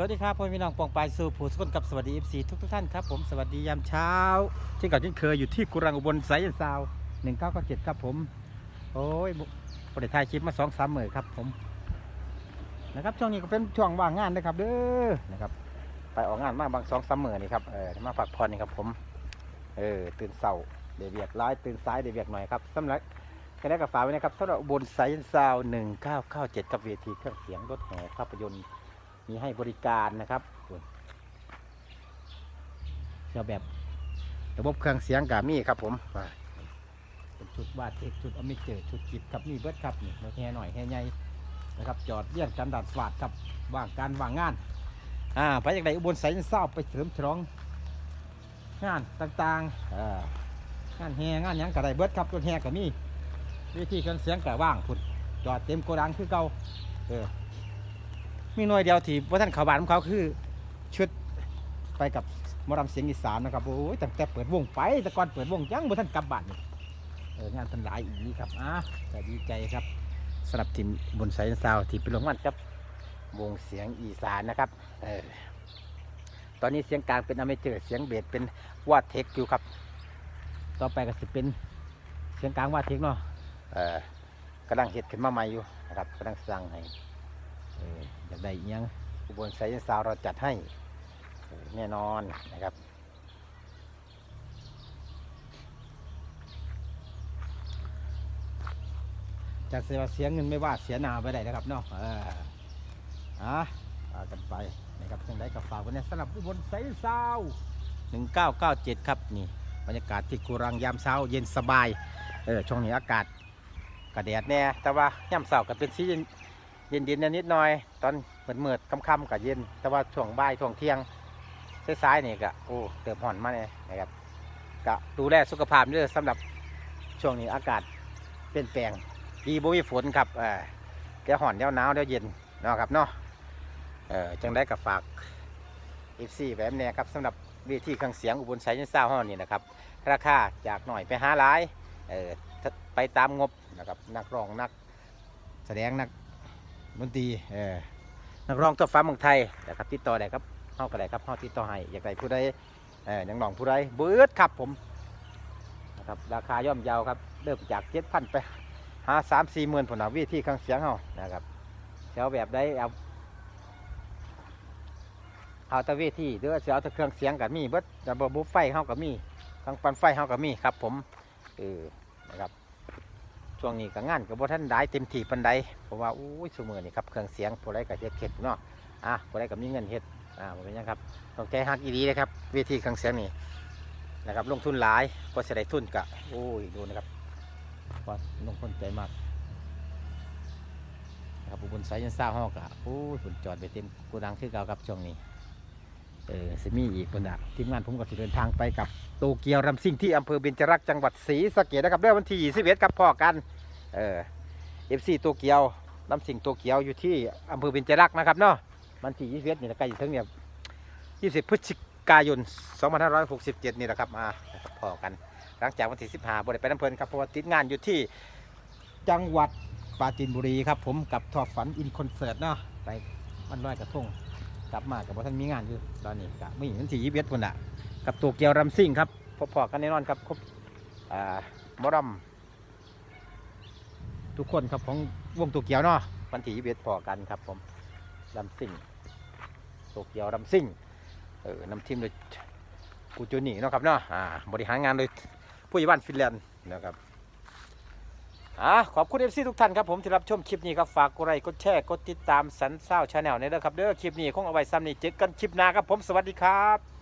สวัสดีครับพ่อพี่น้องปองปลายสู่ผู้สกลกับสวัสดี FC ทุกทุกท่านครับผมสวัสดียามเช้าที่ก่อนที่เคยอยู่ที่กุรังอุบลสายยันซาวหนึ่งเก้าเก้าเจ็ดครับผม โอ้ยบริถ่ายคลิปมาสองสามหมื่นครับผมนะครับช่วงนี้ก็เป็นช่วงว่างงานนะครับเด้อนะครับ ไปออกงานมาบางสองสามหมื่นนี่ครับเออมาพักผ่อนนี่ครับผมเออตื่นเสาเดี๋ยวเบียกร้ายตื่นซ้ายเดี๋ยวเบียกหน่อยครับสำหรับคณะกับฝากไว้นะครับสำหรับอุบลสายยันซาวหนึ่งเก้าเก้าเจ็ดกับเวทีเครื่องเสียงรถแห่ภาพยนตร์ มีให้บริการนะครับเชื่อแบบระบบเครื่องเสียงกับมีครับผมเป็นชุดวาดเอกชุดอเมเจอร์ชุดกิบกับมีเบิร์ดครับนี่รถแห่หน่อยแห่ใหญ่นะครับ จอดเรียงกันดัดฝาดครับว่างการว่างงานอ่าไปจากไหนอุบลไสยเศร้าไปเสริมฉลองงานต่างๆงานแห่งานยังกับไรเบิร์ดครับรถแห่กับมีวิธีเครื่องเสียงกับว่างพุ่นจอดเต็มโกดังคือเก่าเออ มีหน่วยเดียวที่ว่าท่านเขาบานของเขาคือ ชุดไปกับมอรำเสียงอีสานนะครับโอ้ยตั้งแต่เปิดวงไปแต่ก่อนเปิดวงยังบ่ท่านกลับบ้านเอองานทันหลายอีกครับอะแต่ดีใจครับสำหรับทีมบนสายซาวที่เป็นรางวัลกับวงเสียงอีสานนะครับเออตอนนี้เสียงกลางเป็นอเมเจอร์เสียงเบสเป็นวาเทคอยู่ครับ ต่อไปก็จะเป็นเสียงกลางวาเทคเนาะเออกำลังเห็ดขึ้นมาใหม่อยู่นะครับกำลังสร้างให้ ได้อิหยังอุบลไซน์ซาวเราจัดให้แน่นอนนะครับ จากเสียเสียเงินไม่ว่าเสียนาไปได้นะครับเนาะอออะากันไปนะครับทางใดกับฝากว้ในสำหรับอุบลไซน์ซาว1997 ครับนี่บรรยากาศที่กุรังยามเช้าเย็นสบาย เออช่วงนี้อากาศกระแดดแน่ แต่ว่ายามเช้าก็เป็นสี เย็นเย็นเย็นๆนิดหน่อย ตอนเหมือดเมืดๆค่ำๆกับเย็น แต่ว่าช่วงบ่ายช่วงเที่ยงสายๆนี่ก็โอ้เติมห่อนมาเนี่ยนะครับก็ดูแลสุขภาพด้วยสำหรับช่วงนี้อากาศเปลี่ยนแปลงดีบ่มีฝนครับเออเดี๋ยวห่อนเดี๋ยวหนาวเดี๋ยวเย็นเนาะครับเนาะเออจังได้กับฝากเอฟซีแบบเนี้ยครับสำหรับเวทีเครื่องเสียงอุบลไซน์ซ่าห้องนี่นะครับราคาจากหน่อยไปห้าหลายเออไปตามงบนะครับนักร้องนักแสดงนัก ดนตรีเออนักร้องตัวฟ้าเมืองไทยนะครับติดต่อได้ครับเฮาก็ได้ครับเฮาติดต่อให้อยากได้ผู้ใดเออยังน้องผู้ใดเบิดครับผมนะครับราคาย่อมเยาวครับเริ่มจากเจ็ดพันไปหาสามสี่หมื่นผลเอาวิธีเครื่องเสียงเฮานะครับเสียวแบบได้เอาเอาตะเวทีหรือว่าเสียวตะเครื่องเสียงกับมีเบิดระบบบุฟไฟเฮากับมีทางปันไฟเฮากับมีครับผมเออนะครับ ช่วงนี้ก็งานกับบ่ท่านได้เต็มที่ปันใดเพราะว่าอู้ยสมือนี่ครับเครื่องเสียงผู้ใดก็เฮ็ดเฮ็ดเนาะอะผู้ใดก็มีเงินเฮ็ดอ่าเป็นยังครับต้องใจฮักอีดีนะครับเวทีเครื่องเสียงนี่นะครับลงทุนหลายก็จะได้ทุนกะโอ้ยดูนะครับว่าลงทุนใจมากนะครับอุบลสายยันซ่าห้องกะโอ้ยฝนจอดไปเต็มกูดังคือเก่าครับช่วงนี้ เออสิมีอีกคนอะทีมงานผมก็จะเดินทางไปกับโตเกียวรำซิ่งที่อำเภอเบญจรักจังหวัดศรีสะเกษนะครับเรื่อวันที่21ครับพ่อกันเออเอฟซีโตเกียวรำซิ่งโตเกียวอยู่ที่อำเภอเบญจรักนะครับเนาะวันที่21นี่นะใกล้จะถึงเนี่ย20พฤศจิกายน 2567 นี่แหละครับมานะครับพ่อกัน หลังจากวันที่15บริไปน้ำเพลินครับเพราะว่าติดงานอยู่ที่จังหวัดปราจีนบุรีครับผมกับทอฝันอินคอนเสิร์ตเนาะไปมันลอยกระทง กลับมากับว่าท่านมีงานอยู่ตอนนี้กับไม่วันที่21คนละกับตัวเกียวรำซิ่งครับพอๆกันแน่นอนครับครบอ่ามอรำทุกคนครับของวงตัวเกียวเนาะวันที่ยี่สิบเอ็ดพอกันครับผมรำซิ่งตัวเกียวรำซิ่งเออนำทีมโดยกูจูนี่เนาะครับเนาะอ่าบริหารงานโดยผู้ใหญ่บ้านฟินแลนด์นะครับ อะขอบคุณเอฟซีทุกท่านครับผมที่รับชมคลิปนี้ครับฝากกดไลค์กดแชร์กดติดตามสันเศร้าชาแนลนี่เด้อครับเด้อคลิปนี้คงเอาไว้ซ้ำนี่เจอกันคลิปหน้าครับผมสวัสดีครับ